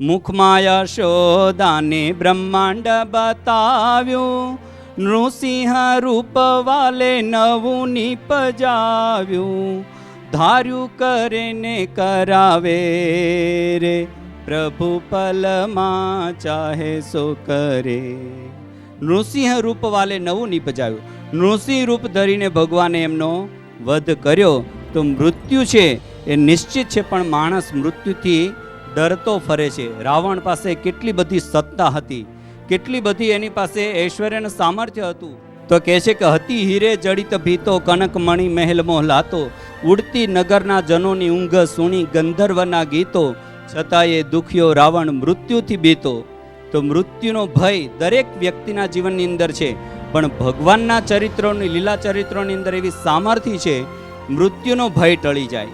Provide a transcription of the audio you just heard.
મુખમાં યશોદાને બ્રહ્માંડ બતાવ્યું. નૃસિંહ રૂપ વાલે નવું નિપજાવ્યું ધાર્યું કરે ને કરાવે રે. પ્રભુ પલમાં ચાહે સો કરે. નૃસિંહ રૂપ વાલે નવું નિપજાવ્યું નૃસિંહ રૂપ ધરીને ભગવાને એમનો વધ કર્યો. તો મૃત્યુ છે. એ નિશ્ચિત છે પણ માણસ મૃત્યુથી ડરતો ફરે છે. રાવણ પાસે કેટલી બધી સત્તા હતી. કેટલી બધી એની પાસે ઐશ્વર્યનું સામર્થ્ય હતું. તો કહે છે કે હતી હીરે જડિત ભીતો, કનક મણિ મહેલ મોહલાતો ઉડતી નગરના જનોની ઊંઘ સુણી ગંધર્વના ગીતો છતાં એ દુખ્યો રાવણ મૃત્યુથી બીતો. તો મૃત્યુનો ભય દરેક વ્યક્તિના જીવનની અંદર છે. પણ ભગવાનના ચરિત્રોની, લીલા ચરિત્રોની અંદર એવી સામર્થ્ય છે. મૃત્યુનો ભય ટળી જાય.